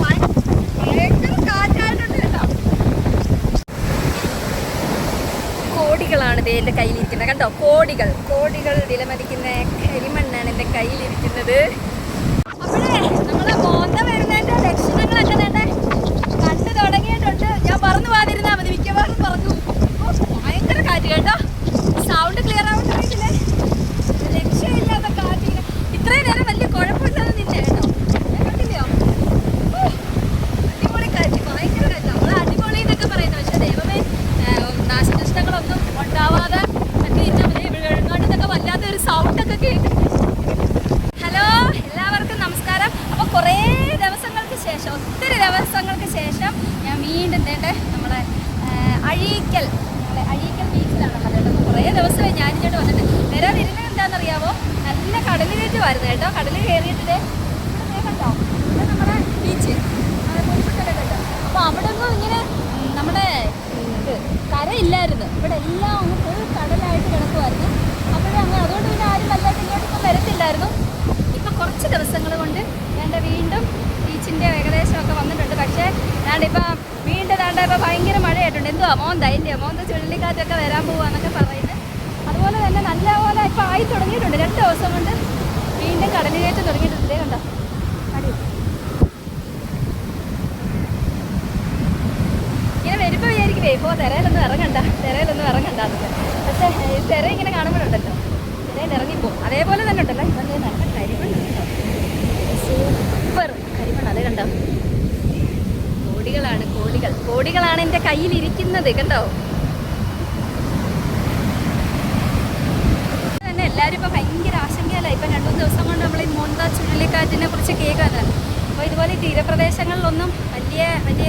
ഭയങ്കര കാറ്റായിട്ടുണ്ട് കേട്ടോ. കോടികളാണ് ദേ എന്റെ കയ്യിലിരിക്കുന്നത്. കണ്ടോ? കോടികൾ. കോടികൾ വിലമതിക്കുന്ന കരിമണ്ണാണ് എന്റെ കയ്യിലിരിക്കുന്നത്. ദിവസമായി ഞാൻ ഇങ്ങോട്ട് വന്നിട്ട് വരാതിരുന്നത് എന്താണെന്നറിയാമോ നല്ല കടൽ വരുന്നത് കേട്ടോ. കടൽ കയറിയിട്ട് ദേ ഇവിടെ കണ്ടോ? ഇവിടെ നമ്മുടെ ബീച്ച് കേട്ടോ അപ്പോൾ അവിടെ ഒന്നും ഇങ്ങനെ നമ്മുടെ ഇത് കരയില്ലായിരുന്നു. ഇവിടെ എല്ലാം അങ്ങ് ഫുൾ കടലായിട്ട് കിടക്കുമായിരുന്നു അപ്പോഴും അങ്ങനെ അതുകൊണ്ട് പിന്നെ ആരും വല്ലാതെ ഇങ്ങോട്ടൊന്നും വരത്തില്ലായിരുന്നു. ഇപ്പം കുറച്ച് ദിവസങ്ങൾ കൊണ്ട് വേണ്ട വീണ്ടും ബീച്ചിന്റെ ഏകദേശമൊക്കെ വന്നിട്ടുണ്ട്. പക്ഷേ വേണ്ട വീണ്ടും വേണ്ട ഇപ്പം ഭയങ്കര മഴയായിട്ടുണ്ട്. എന്തുവാ മോന്ത ഇല്ലയോ മോന്ത ചുഴലിക്കാറ്റൊക്കെ വരാൻ പോവാന്നൊക്കെ പറയുന്നത് അതുപോലെ തന്നെ നല്ലപോലെ ഇപ്പം ആയി തുടങ്ങിയിട്ടുണ്ട്. രണ്ട് ദിവസം കൊണ്ട് വീണ്ടും കടലിലേറ്റ് തുടങ്ങിയിട്ടുണ്ട്. കണ്ടോ? ഇങ്ങനെ വരുമ്പോൾ വിചാരിക്കുവേ ഇപ്പോൾ തിരയിലൊന്നും ഇറങ്ങണ്ട തിരയിലൊന്നും ഇറങ്ങണ്ട പക്ഷേ തിര ഇങ്ങനെ കാണുമ്പോഴുണ്ടല്ലോ. തിരയിൽ ഇറങ്ങിപ്പോ അതേപോലെ തന്നെ ഉണ്ടല്ലോ. ഇപ്പം നല്ല കരിമണ്ണ് സൂപ്പർ കരിമണ്ണ്. അത് കണ്ടോ? കോടികളാണ് കോടികൾ. കോടികളാണ് എന്റെ കയ്യിലിരിക്കുന്നത്. കണ്ടോ തന്നെ എല്ലാവരും ഇപ്പോൾ ഭയങ്കര ആശങ്കയല്ല ഇപ്പം രണ്ടു മൂന്ന് ദിവസം കൊണ്ട് നമ്മൾ ഈ മോന്ത ചുഴലിക്കാറ്റിനെ കുറിച്ച് കേൾക്കാതെ അപ്പോൾ ഇതുപോലെ തീരപ്രദേശങ്ങളിലൊന്നും വലിയ വലിയ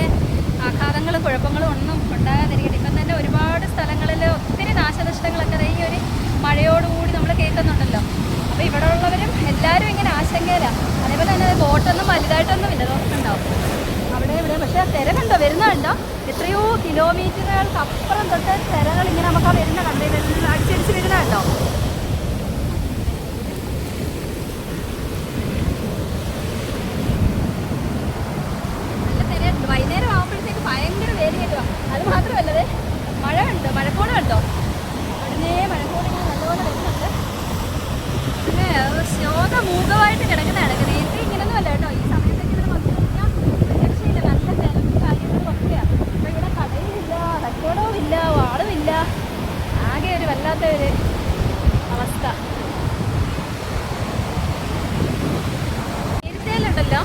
ആഘാതങ്ങളും കുഴപ്പങ്ങളും ഒന്നും ഉണ്ടാകാതിരിക്കട്ടെ. ഇപ്പം തന്നെ ഒരുപാട് സ്ഥലങ്ങളിൽ ഒത്തിരി നാശനഷ്ടങ്ങളൊക്കെ ഈ ഒരു മഴയോടുകൂടി നമ്മൾ കേൾക്കുന്നുണ്ടല്ലോ. അപ്പോൾ ഇവിടെ ഉള്ളവരും എല്ലാവരും ഇങ്ങനെ ആശങ്കയിലാണ് അതേപോലെ തന്നെ ബോട്ടൊന്നും വലുതായിട്ടൊന്നും ഇല്ല നോക്കുന്നുണ്ടാവും അവിടെ ഇവിടെ പക്ഷേ തിര കണ്ടോ വരുന്നുണ്ടോ? എത്രയോ കിലോമീറ്ററുകൾക്ക് അപ്പുറം തൊട്ട് തിരകൾ ഇങ്ങനെ നമുക്ക് ആ വരുന്ന കണ്ടേ അടിച്ചടിച്ച് വരുന്നുണ്ടോ നല്ല തിരയുണ്ട് വൈകുന്നേരം ആകുമ്പോഴത്തേക്ക് ഭയങ്കര വേര് കയറ്റുക അത് മാത്രമല്ല ദേ മഴ ഉണ്ട് മഴക്കോട് കണ്ടോ ഉടനെ മഴക്കോട് ഇങ്ങനെ നല്ലപോലെ വരുന്നുണ്ട് പിന്നെ ശോക മൂകമായിട്ട് കിടക്കുന്നതാണ് നേരത്തെ കേട്ടോ. ഈ സമയത്തൊക്കെ ഇവിടെ വന്നു കഴിഞ്ഞാൽ രക്ഷയില്ല നല്ല തിരക്കും കാര്യങ്ങളും അപ്പോൾ ഇവിടെ കടയുമില്ല കച്ചവടവും ഇല്ല വാളുമില്ല ആകെ ഒരു വല്ലാത്ത ഒരു അവസ്ഥ. നേരത്തേലുണ്ടല്ലോ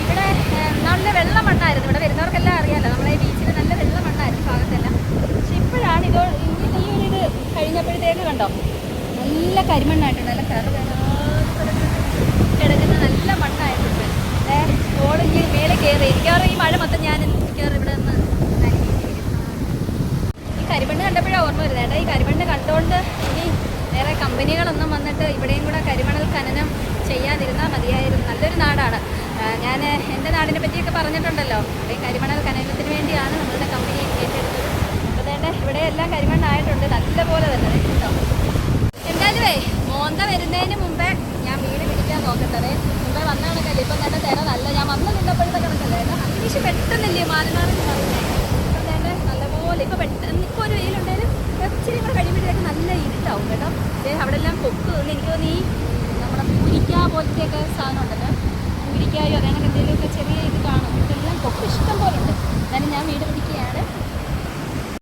ഇവിടെ ഏഹ്, നല്ല വെള്ള മണ്ണായിരുന്നു ഇവിടെ വരുന്നവർക്കെല്ലാം അറിയാലോ നമ്മളെ ഈ ബീച്ചിൽ നല്ല വെള്ള മണ്ണായിരുന്നു ഈ ഭാഗത്തെല്ലാം പക്ഷെ ഇപ്പോഴാണ് ഇതോ ഇങ്ങനെ ഈ ഒരു ഇത് കഴിഞ്ഞപ്പോഴത്തേക്ക് കണ്ടോ നല്ല കരിമണ്ണായിട്ടുണ്ട് നല്ല കറ കിടക്കുന്ന നല്ല മണ്ണായിട്ടുണ്ട് ഏഹ് ഓട് ഇങ്ങനെ മേലെ കയറി മിക്കവാറും ഈ മഴ മൊത്തം ഞാൻ മിക്കവാറും ഇവിടെ നിന്ന് നനഞ്ഞിരിക്കും. ഈ കരിമണ്ണ് കണ്ടപ്പോഴാണ് ഓർമ്മ വരുന്നത്. ഈ കരിമണ്ണ് കണ്ടുകൊണ്ട് ഇനി വേറെ കമ്പനികളൊന്നും വന്നിട്ട് ഇവിടെയും കൂടെ കരിമണൽ ഖനനം ചെയ്യാതിരുന്നാൽ മതിയായിരുന്നു. നല്ലൊരു നാടാണ്. ഞാൻ എന്റെ നാടിനെ പറ്റിയൊക്കെ പറഞ്ഞിട്ടുണ്ടല്ലോ. ഈ കരിമണൽ ഖനനത്തിന് വേണ്ടിയാണ് നമ്മളുടെ കമ്പനി ഏറ്റെടുത്തത്. അപ്പോൾ വേണ്ട ഇവിടെ എല്ലാം കരിമണ്ണായിട്ടുണ്ട്. നല്ലപോലെ തന്നെ കേട്ടോ. എന്തായാലുമേ മോന്ത വരുന്നതിന് മുമ്പേ ഞാൻ വീട് പിടിക്കാൻ നോക്കട്ടെ മുമ്പേ വന്ന കണക്കല്ലേ ഇപ്പം തന്നെ തിര നല്ല ഞാൻ വന്ന് നിന്നപ്പോഴത്തെ കണക്കല്ലേ? അതിനുശേഷം പെട്ടെന്നില്ലേ മാറി മാറി മാറുന്നേ ഇപ്പം തന്നെ നല്ലപോലെ ഇപ്പം പെട്ടെന്ന് ഇപ്പോൾ ഒരു വെയിലുണ്ടെങ്കിലും ഇച്ചിരി കൂടെ കഴിയുമ്പോഴത്തേക്ക് നല്ല ഇരുട്ടാവും കേട്ടോ. അവിടെ എല്ലാം പൊക്ക്. എനിക്ക് തോന്നി നമ്മുടെ പൂരിക്ക പോലത്തെയൊക്കെ സാധനം ഉണ്ടല്ലോ. പൂരിക്കായോ അതങ്ങനെ എന്തെങ്കിലുമൊക്കെ ചെറിയ ഇത് കാണും. ഇതെല്ലാം പൊക്ക്. ഇഷ്ടം പോലെ ഉണ്ട് ഞാൻ വീട് പിടിക്കുകയാണ്